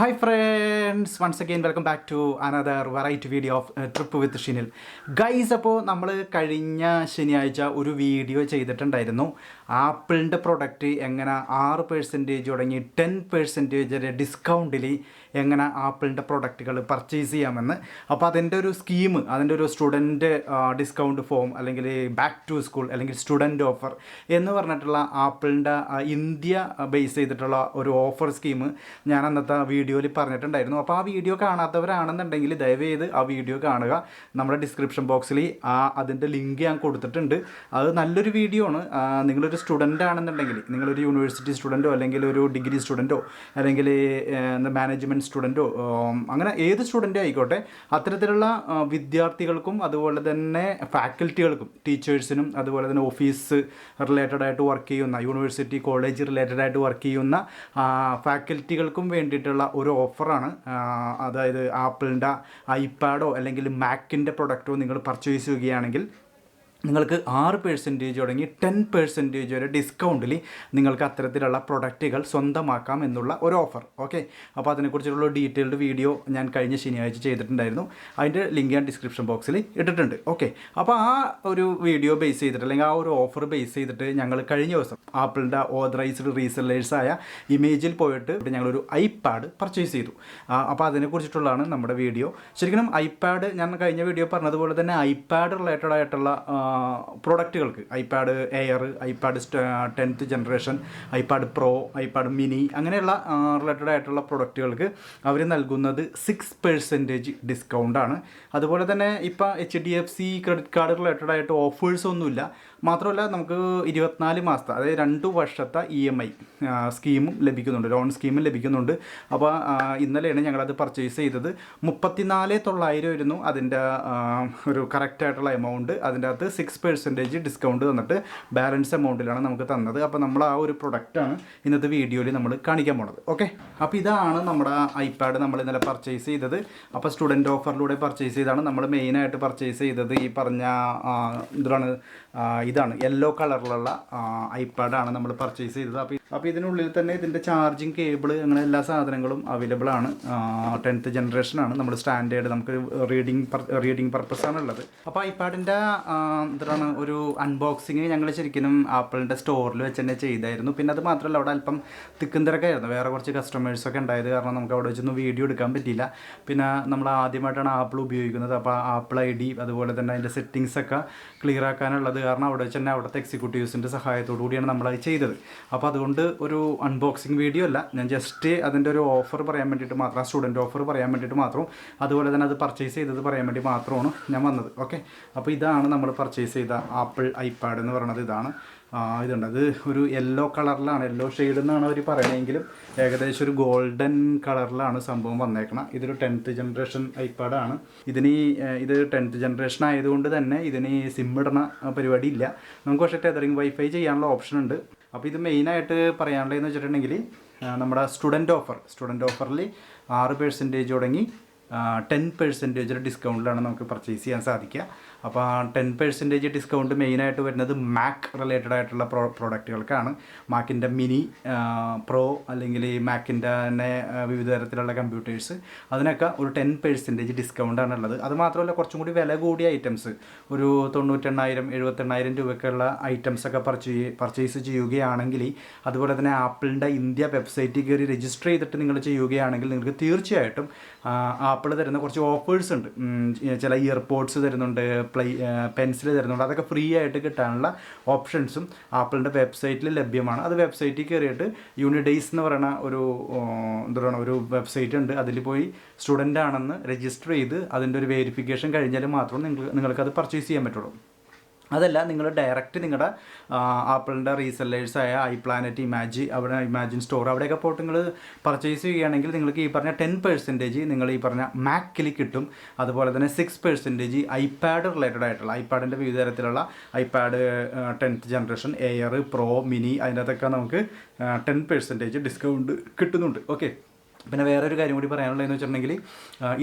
Hi friends once again welcome back to another variety video of trip with Shinil guys അപ്പോൾ നമ്മൾ കഴിഞ്ഞ ശനിയാഴ്ച ഒരു വീഡിയോ ചെയ്തിട്ടുണ്ടായിരുന്നു. ആപ്പിളിന്റെ പ്രൊഡക്റ്റ് എങ്ങനെ ആറ് പെർസെന്റേജ് തുടങ്ങി ടെൻ പെർസെന്റേജ് ഡിസ്കൗണ്ടിൽ എങ്ങനെ ആപ്പിളിന്റെ പ്രൊഡക്റ്റുകൾ പർച്ചേസ് ചെയ്യാമെന്ന്. അപ്പോൾ അതിന്റെ ഒരു സ്കീം അതിന്റെ ഒരു സ്റ്റുഡന്റ് ഡിസ്കൗണ്ട് ഫോം അല്ലെങ്കിൽ ബാക്ക് ടു സ്കൂൾ അല്ലെങ്കിൽ സ്റ്റുഡന്റ് ഓഫർ എന്ന് പറഞ്ഞിട്ടുള്ള ആപ്പിളിന്റെ ഇന്ത്യ ബേസ് ചെയ്തിട്ടുള്ള ഒരു ഓഫർ സ്കീം ഞാൻ അന്നത്തെ വീഡിയോയിൽ പറഞ്ഞിട്ടുണ്ടായിരുന്നു. അപ്പോൾ ആ വീഡിയോ കാണാത്തവരാണെന്നുണ്ടെങ്കിൽ ദയവേത് ആ വീഡിയോ കാണുക. നമ്മുടെ ഡിസ്ക്രിപ്ഷൻ ബോക്സിൽ ആ അതിന്റെ ലിങ്ക് ഞാൻ കൊടുത്തിട്ടുണ്ട്. അത് നല്ലൊരു വീഡിയോ ആണ്. നിങ്ങളൊരു സ്റ്റുഡന്റ് ആണെന്നുണ്ടെങ്കിൽ നിങ്ങളൊരു യൂണിവേഴ്സിറ്റി സ്റ്റുഡന്റോ അല്ലെങ്കിൽ ഒരു ഡിഗ്രി സ്റ്റുഡന്റോ അല്ലെങ്കിൽ മാനേജ്മെന്റ് സ്റ്റുഡന്റോ അങ്ങനെ ഏത് സ്റ്റുഡന്റോ ആയിക്കോട്ടെ അത്തരത്തിലുള്ള വിദ്യാർത്ഥികൾക്കും അതുപോലെ തന്നെ ഫാക്കൽറ്റികൾക്കും ടീച്ചേഴ്സിനും അതുപോലെ തന്നെ ഓഫീസ് റിലേറ്റഡ് ആയിട്ട് വർക്ക് ചെയ്യുന്ന യൂണിവേഴ്സിറ്റി കോളേജ് റിലേറ്റഡ് ആയിട്ട് വർക്ക് ചെയ്യുന്ന ഫാക്കൽറ്റികൾക്കും വേണ്ടിയിട്ടുള്ള ഒരു ഓഫറാണ്. അതായത് ആപ്പിളിന്റെ ഐപാഡോ അല്ലെങ്കിൽ മാക്കിന്റെ പ്രൊഡക്റ്റോ നിങ്ങൾ പർച്ചേസ് ചെയ്യുകയാണെങ്കിൽ നിങ്ങൾക്ക് ആറ് പെർസെന്റേജ് തുടങ്ങി ടെൻ പെർസെന്റേജ് വരെ ഡിസ്കൗണ്ടിൽ നിങ്ങൾക്ക് അത്തരത്തിലുള്ള പ്രൊഡക്റ്റുകൾ സ്വന്തമാക്കാം എന്നുള്ള ഒരു ഓഫർ ഓക്കെ അപ്പോൾ അതിനെക്കുറിച്ചുള്ള ഡീറ്റെയിൽഡ് വീഡിയോ ഞാൻ കഴിഞ്ഞ ശനിയാഴ്ച ചെയ്തിട്ടുണ്ടായിരുന്നു. അതിന്റെ ലിങ്ക് ഞാൻ ഡിസ്ക്രിപ്ഷൻ ബോക്സിൽ ഇട്ടിട്ടുണ്ട്. ഓക്കെ അപ്പോൾ ആ ഒരു വീഡിയോ ബേസ് ചെയ്തിട്ട് അല്ലെങ്കിൽ ആ ഒരു ഓഫർ ബേസ് ചെയ്തിട്ട് ഞങ്ങൾ കഴിഞ്ഞ ദിവസം ആപ്പിളിന്റെ ഓതറൈസ്ഡ് റീസെല്ലേഴ്സായ ഇമേജിൽ പോയിട്ട് ഞങ്ങളൊരു ഐപാഡ് പർച്ചേസ് ചെയ്തു. അപ്പോൾ അതിനെക്കുറിച്ചിട്ടുള്ളതാണ് നമ്മുടെ വീഡിയോ ശരിക്കും ഐപാഡ് ഞാൻ കഴിഞ്ഞ വീഡിയോ പറഞ്ഞതുപോലെ തന്നെ ഐപാഡ് റിലേറ്റഡ് ആയിട്ടുള്ള പ്രൊഡക്റ്റുകൾക്ക് iPad Air iPad tenth generation iPad Pro iPad mini അങ്ങനെയുള്ള റിലേറ്റഡ് ആയിട്ടുള്ള പ്രൊഡക്റ്റുകൾക്ക് അവർ നൽകുന്നത് സിക്സ് പെർസെന്റേജ് ഡിസ്കൗണ്ടാണ് അതുപോലെ തന്നെ ഇപ്പോൾ H D F C credit card related ആയിട്ട് ഓഫേഴ്സ് ഒന്നുമില്ല. മാത്രമല്ല നമുക്ക് ഇരുപത്തിനാല് മാസത്തെ അതായത് രണ്ട് വർഷത്തെ ഇ എം ഐ സ്കീമും ലഭിക്കുന്നുണ്ട്. ലോൺ സ്കീമും ലഭിക്കുന്നുണ്ട്. അപ്പോൾ ഇന്നലെയാണ് ഞങ്ങളത് പർച്ചേസ് ചെയ്തത്. മുപ്പത്തിനാല് തൊള്ളായിരം ആയിരുന്നു അതിന്റെ ഒരു കറക്റ്റായിട്ടുള്ള എമൗണ്ട് അതിന്റെ അകത്ത് സിക്സ് പെർസെന്റേജ് ഡിസ്കൗണ്ട് തന്നിട്ട് ബാലൻസ് എമൗണ്ടിലാണ് നമുക്ക് തന്നത്. അപ്പോൾ നമ്മൾ ആ ഒരു പ്രൊഡക്റ്റാണ് ഇന്നത്തെ വീഡിയോയിൽ നമ്മൾ കാണിക്കാൻ പോണത്. ഓക്കെ അപ്പോൾ ഇതാണ് നമ്മുടെ ഐപാഡ് നമ്മൾ ഇന്നലെ പർച്ചേസ് ചെയ്തത്. അപ്പോൾ സ്റ്റുഡന്റ് ഓഫറിലൂടെ പർച്ചേസ് ചെയ്താണ്. നമ്മൾ മെയിനായിട്ട് പർച്ചേസ് ചെയ്തത് ഈ പറഞ്ഞ എന്താണ് ഇതാണ് യെല്ലോ കളറിലുള്ള ഐപാഡാണ് നമ്മൾ പർച്ചേസ് ചെയ്തത്. അപ്പോൾ അപ്പോൾ ഇതിനുള്ളിൽ തന്നെ ഇതിന്റെ ചാർജിങ് കേബിൾ അങ്ങനെ എല്ലാ സാധനങ്ങളും അവൈലബിൾ ആണ്. ടെൻത്ത് ജനറേഷനാണ് നമ്മൾ സ്റ്റാൻഡേർഡ് നമുക്ക് റീഡിങ് റീഡിങ് പർപ്പസ് ആണ് ഉള്ളത്. അപ്പോൾ ഐപാഡിന്റെ എന്താണ് ഒരു അൺബോക്സിങ് ഞങ്ങൾ ശരിക്കും ആപ്പിളിന്റെ സ്റ്റോറിൽ വെച്ച് തന്നെ ചെയ്തായിരുന്നു. പിന്നെ അത് മാത്രമല്ല അവിടെ അല്പം തിക്കും തിരക്കായിരുന്നു വേറെ കുറച്ച് കസ്റ്റമേഴ്സൊക്കെ ഉണ്ടായത് കാരണം നമുക്ക് അവിടെ വെച്ചൊന്നും വീഡിയോ എടുക്കാൻ പറ്റിയില്ല. പിന്നെ നമ്മൾ ആദ്യമായിട്ടാണ് ആപ്പിൾ ഉപയോഗിക്കുന്നത്. അപ്പോൾ ആപ്പിൾ ഐ ഡി അതുപോലെ തന്നെ അതിന്റെ സെറ്റിങ്സൊക്കെ ക്ലിയർ ആക്കാനുള്ളത് കാരണം അവിടെ വെച്ച് തന്നെ അവിടുത്തെ എക്സിക്യൂട്ടീവ്സിന്റെ സഹായത്തോടു കൂടിയാണ് നമ്മളത് ചെയ്തത്. അപ്പോൾ അതുകൊണ്ട് ഒരു അൺബോക്സിങ് വീഡിയോ അല്ല ഞാൻ ജസ്റ്റ് അതിന്റെ ഒരു ഓഫർ പറയാൻ വേണ്ടിയിട്ട് മാത്രം സ്റ്റുഡന്റ് ഓഫർ പറയാൻ വേണ്ടിയിട്ട് മാത്രം അതുപോലെ തന്നെ അത് പർച്ചേസ് ചെയ്തത് പറയാൻ വേണ്ടി മാത്രമാണ് ഞാൻ വന്നത്. ഓക്കെ അപ്പോൾ ഇതാണ് നമ്മൾ പർച്ചേസ് ചെയ്ത ആപ്പിൾ ഐപാഡ് എന്ന് പറയുന്നത്. ഇതാണ് ഇതുണ്ട്. അത് ഒരു യെല്ലോ കളറിലാണ് യെല്ലോ ഷെയ്ഡ് എന്നാണ് അവർ പറയണമെങ്കിലും ഏകദേശം ഒരു ഗോൾഡൻ കളറിലാണ് സംഭവം വന്നേക്കണം. ഇതൊരു ടെൻത്ത് ജനറേഷൻ ഐപാഡാണ് ഇതിന് ഇത് ടെൻത്ത് ജനറേഷൻ ആയതുകൊണ്ട് തന്നെ ഇതിന് സിം ഇടണ പരിപാടി ഇല്ല. നമുക്ക് പക്ഷേ ടെതറിങ് വൈഫൈ ചെയ്യാനുള്ള ഓപ്ഷൻ ഉണ്ട്. അപ്പോൾ ഇത് മെയിനായിട്ട് പറയാനുള്ളതെന്ന് വെച്ചിട്ടുണ്ടെങ്കിൽ നമ്മുടെ സ്റ്റുഡന്റ് ഓഫർ സ്റ്റുഡന്റ് ഓഫറിൽ ആറ് പേഴ്സന്റേജ് തുടങ്ങി ടെൻ പെർസെന്റേജ് ഡിസ്കൗണ്ടിലാണ് നമുക്ക് പർച്ചേസ് ചെയ്യാൻ സാധിക്കുക. അപ്പോൾ ആ ടെൻ പെർസെന്റേജ് ഡിസ്കൗണ്ട് മെയിനായിട്ട് വരുന്നത് മാക് റിലേറ്റഡ് ആയിട്ടുള്ള പ്രോ പ്രോഡക്റ്റുകൾക്കാണ് മാക്കിന്റെ മിനി പ്രോ അല്ലെങ്കിൽ മാക്കിന്റെ തന്നെ വിവിധ തരത്തിലുള്ള കമ്പ്യൂട്ടേഴ്സ് അതിനൊക്കെ ഒരു ടെൻ പെർസെന്റേജ് ഡിസ്കൗണ്ടാണ് ഉള്ളത് അത് മാത്രമല്ല കുറച്ചും കൂടി വില കൂടിയ ഐറ്റംസ് ഒരു തൊണ്ണൂറ്റെണ്ണായിരം എഴുപത്തെണ്ണായിരം രൂപയ്ക്കുള്ള ഐറ്റംസ് ഒക്കെ പർച്ചേ പർച്ചേസ് ചെയ്യുകയാണെങ്കിൽ അതുപോലെ തന്നെ ആപ്പിളിന്റെ ഇന്ത്യ വെബ്സൈറ്റിൽ കയറി രജിസ്റ്റർ ചെയ്തിട്ട് നിങ്ങൾ ചെയ്യുകയാണെങ്കിൽ നിങ്ങൾക്ക് തീർച്ചയായിട്ടും ആപ്പിൾ തരുന്ന കുറച്ച് ഓഫേഴ്സ് ഉണ്ട്. ചില ഇയർപോഡ്സ് തരുന്നുണ്ട് പ്ലേ പെൻസിൽ തരുന്നുണ്ട്. അതൊക്കെ ഫ്രീ ആയിട്ട് കിട്ടാനുള്ള ഓപ്ഷൻസും ആപ്പിളിന്റെ വെബ്സൈറ്റിൽ ലഭ്യമാണ്. അത് വെബ്സൈറ്റിൽ കയറിയിട്ട് യൂണിഡേയ്സ് എന്ന് പറയുന്ന ഒരു എന്താ പറയുക ഒരു വെബ്സൈറ്റ് ഉണ്ട്. അതിൽ പോയി സ്റ്റുഡന്റ് ആണെന്ന് രജിസ്റ്റർ ചെയ്ത് അതിന്റെ ഒരു വെരിഫിക്കേഷൻ കഴിഞ്ഞാൽ മാത്രം നിങ്ങൾ നിങ്ങൾക്കത് പർച്ചേസ് ചെയ്യാൻ പറ്റുള്ളൂ. അതല്ല നിങ്ങൾ ഡയറക്റ്റ് നിങ്ങളുടെ ആപ്പിളിന്റെ റീസെല്ലേഴ്സായ ഐ പ്ലാനറ്റ് ഇമാജി അവിടെ ഇമാജിൻ സ്റ്റോർ അവിടെയൊക്കെ പോയിട്ട് നിങ്ങൾ പർച്ചേസ് ചെയ്യുകയാണെങ്കിൽ നിങ്ങൾക്ക് ഈ പറഞ്ഞ ടെൻ പെർസെന്റേജ് നിങ്ങൾ ഈ പറഞ്ഞ മാക്കിൽ കിട്ടും. അതുപോലെ തന്നെ സിക്സ് പെർസെന്റേജ് ഐപാഡ് റിലേറ്റഡ് ആയിട്ടുള്ള ഐപാഡിന്റെ വിവിധ തരത്തിലുള്ള iPad tenth generation Air Pro mini അതിനകത്തൊക്കെ നമുക്ക് ടെൻ പെർസെന്റേജ് ഡിസ്കൗണ്ട് കിട്ടുന്നുണ്ട്. ഓക്കെ പിന്നെ വേറൊരു കാര്യം കൂടി പറയാനുള്ളതെന്ന് വെച്ചിട്ടുണ്ടെങ്കിൽ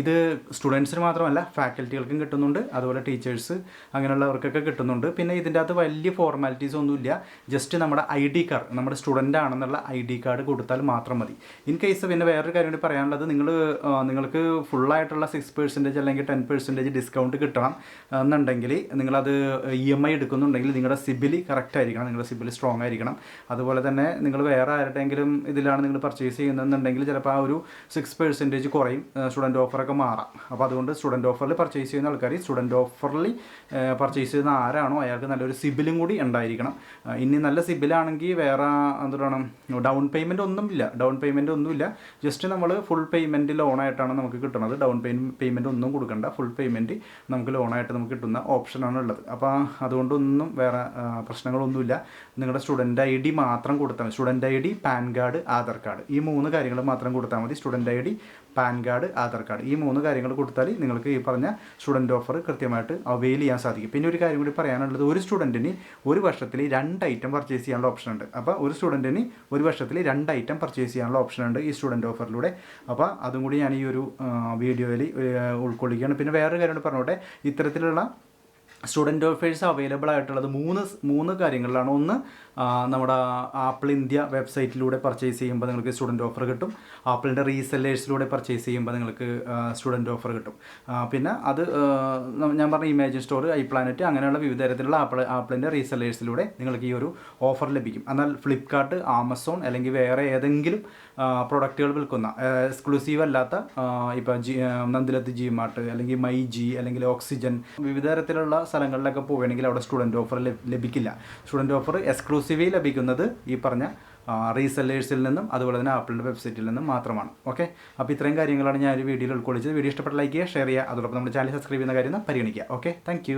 ഇത് സ്റ്റുഡൻസിന് മാത്രമല്ല ഫാക്കൽറ്റികൾക്കും കിട്ടുന്നുണ്ട്. അതുപോലെ ടീച്ചേഴ്സ് അങ്ങനെയുള്ളവർക്കൊക്കെ കിട്ടുന്നുണ്ട്. പിന്നെ ഇതിന്റെ അകത്ത് വലിയ ഫോർമാലിറ്റീസ് ഒന്നുമില്ല. ജസ്റ്റ് നമ്മുടെ ഐ ഡി കാർഡ് നമ്മുടെ സ്റ്റുഡന്റ് ആണെന്നുള്ള ഐ ഡി കാർഡ് കൊടുത്താൽ മാത്രം മതി. ഇൻ കേസ് പിന്നെ വേറൊരു കാര്യം കൂടി പറയാനുള്ളത് നിങ്ങൾ നിങ്ങൾക്ക് ഫുള്ളായിട്ടുള്ള സിക്സ് പെർസെന്റേജ് അല്ലെങ്കിൽ ടെൻ പെർസെന്റേജ് ഡിസ്കൗണ്ട് കിട്ടണം എന്നുണ്ടെങ്കിൽ നിങ്ങളത് ഇ എം ഐ എടുക്കുന്നുണ്ടെങ്കിൽ നിങ്ങളുടെ സിബിലി കറക്റ്റ് ആയിരിക്കണം. നിങ്ങളുടെ സിബിലി സ്ട്രോങ് ആയിരിക്കണം. അതുപോലെ തന്നെ നിങ്ങൾ വേറെ ആരുടെയെങ്കിലും ഇതിലാണ് നിങ്ങൾ പർച്ചേസ് ചെയ്യുന്നതെന്നുണ്ടെങ്കിൽ ചിലപ്പോൾ ആ ഒരു സിക്സ് പെർസെന്റേജ് കുറയും സ്റ്റുഡന്റ് ഓഫറൊക്കെ മാറാം. അപ്പോൾ അതുകൊണ്ട് സ്റ്റുഡന്റ് ഓഫറിൽ പർച്ചേസ് ചെയ്യുന്ന ആൾക്കാർ സ്റ്റുഡന്റ് ഓഫറിൽ പർച്ചേസ് ചെയ്യുന്ന ആരാണോ അയാൾക്ക് നല്ലൊരു സിബിലും കൂടി ഉണ്ടായിരിക്കണം. ഇനി നല്ല സിബിലാണെങ്കിൽ വേറെ എന്താണ് ഡൗൺ പേയ്മെന്റ് ഒന്നുമില്ല. ഡൗൺ പേയ്മെന്റ് ഒന്നുമില്ല. ജസ്റ്റ് നമ്മൾ ഫുൾ പേയ്മെന്റ് ലോണായിട്ടാണ് നമുക്ക് കിട്ടുന്നത് ഡൗൺ പേയ്മെന്റ് ഒന്നും കൊടുക്കണ്ട. ഫുൾ പേയ്മെന്റ് നമുക്ക് ലോണായിട്ട് നമുക്ക് കിട്ടുന്ന ഓപ്ഷനാണ് ഉള്ളത്. അപ്പോൾ അതുകൊണ്ടൊന്നും വേറെ പ്രശ്നങ്ങളൊന്നുമില്ല. നിങ്ങളുടെ സ്റ്റുഡന്റ് ഐ ഡി മാത്രം കൊടുത്താൽ student I D PAN card Aadhaar card ഈ മൂന്ന് കാര്യങ്ങൾ മാത്രം കൊടുത്താൽ മതി. Student I D PAN card Aadhaar card. ഈ മൂന്ന് കാര്യങ്ങൾ കൊടുത്താൽ നിങ്ങൾക്ക് ഈ പറഞ്ഞ സ്റ്റുഡന്റ് ഓഫർ കൃത്യമായിട്ട് അവെയിൽ ചെയ്യാൻ സാധിക്കും. പിന്നെ ഒരു കാര്യം കൂടി പറയാനുള്ളത് ഒരു സ്റ്റുഡന്റിന് ഒരു വർഷത്തിൽ രണ്ട് ഐറ്റം പർച്ചേസ് ചെയ്യാനുള്ള ഓപ്ഷൻ ഉണ്ട്. അപ്പോൾ ഒരു സ്റ്റുഡന്റിന് ഒരു വർഷത്തിൽ രണ്ട് ഐറ്റം പർച്ചേസ് ചെയ്യാനുള്ള ഓപ്ഷൻ ഉണ്ട് ഈ സ്റ്റുഡന്റ് ഓഫറിലൂടെ. അപ്പോൾ അതും കൂടി ഞാൻ ഈ ഒരു വീഡിയോയിൽ ഉൾക്കൊള്ളിക്കുകയാണ്. പിന്നെ വേറൊരു കാര്യം പറഞ്ഞോട്ടെ. ഇത്തരത്തിലുള്ള സ്റ്റുഡന്റ് ഓഫേഴ്സ് അവൈലബിൾ ആയിട്ടുള്ളത് മൂന്ന് മൂന്ന് കാര്യങ്ങളിലാണ്. ഒന്ന് നമ്മുടെ ആപ്പിൾ ഇന്ത്യ വെബ്സൈറ്റിലൂടെ പർച്ചേസ് ചെയ്യുമ്പോൾ നിങ്ങൾക്ക് സ്റ്റുഡന്റ് ഓഫർ കിട്ടും. ആപ്പിളിന്റെ റീസെല്ലേഴ്സിലൂടെ പർച്ചേസ് ചെയ്യുമ്പോൾ നിങ്ങൾക്ക് സ്റ്റുഡന്റ് ഓഫർ കിട്ടും. പിന്നെ അത് ഞാൻ പറഞ്ഞ ഇമേജ് സ്റ്റോർ ഐ പ്ലാനറ്റ് അങ്ങനെയുള്ള വിവിധ തരത്തിലുള്ള ആപ്പിൾ ആപ്പിളിന്റെ റീസെല്ലേഴ്സിലൂടെ നിങ്ങൾക്ക് ഈ ഒരു ഓഫർ ലഭിക്കും. എന്നാൽ ഫ്ലിപ്കാർട്ട് ആമസോൺ അല്ലെങ്കിൽ വേറെ ഏതെങ്കിലും പ്രൊഡക്റ്റുകൾ വിൽക്കുന്ന എക്സ്ക്ലൂസീവ് അല്ലാത്ത ഇപ്പോൾ ജി നന്ദിലത്ത് ജി മാർട്ട് അല്ലെങ്കിൽ മൈ ജി അല്ലെങ്കിൽ ഓക്സിജൻ വിവിധ തരത്തിലുള്ള സ്ഥലങ്ങളിലൊക്കെ പോവുകയാണെങ്കിൽ അവിടെ സ്റ്റുഡന്റ് ഓഫർ ലഭിക്കില്ല. സ്റ്റുഡന്റ് ഓഫർ എക്സ്ക്ലൂസീവ്ലി ലഭിക്കുന്നത് ഈ പറഞ്ഞ റീസെല്ലേഴ്സിൽ നിന്നും അതുപോലെ തന്നെ ആപ്പിളിന്റെ വെബ്സൈറ്റിൽ നിന്നും മാത്രമാണ്. ഓക്കെ? അപ്പോൾ ഇത്രയും കാര്യങ്ങളാണ് ഞാൻ ഒരു വീഡിയോയിൽ ഉൾക്കൊള്ളിച്ചത്. വീഡിയോ ഇഷ്ടപ്പെട്ട ലൈക്ക് ചെയ്യുക ഷെയർ ചെയ്യുക. അതോടൊപ്പം നമ്മുടെ ചാനൽ സബ്സ്ക്രൈബ് ചെയ്യുന്ന കാര്യം പരിഗണിക്കുക. ഓക്കെ? താങ്ക്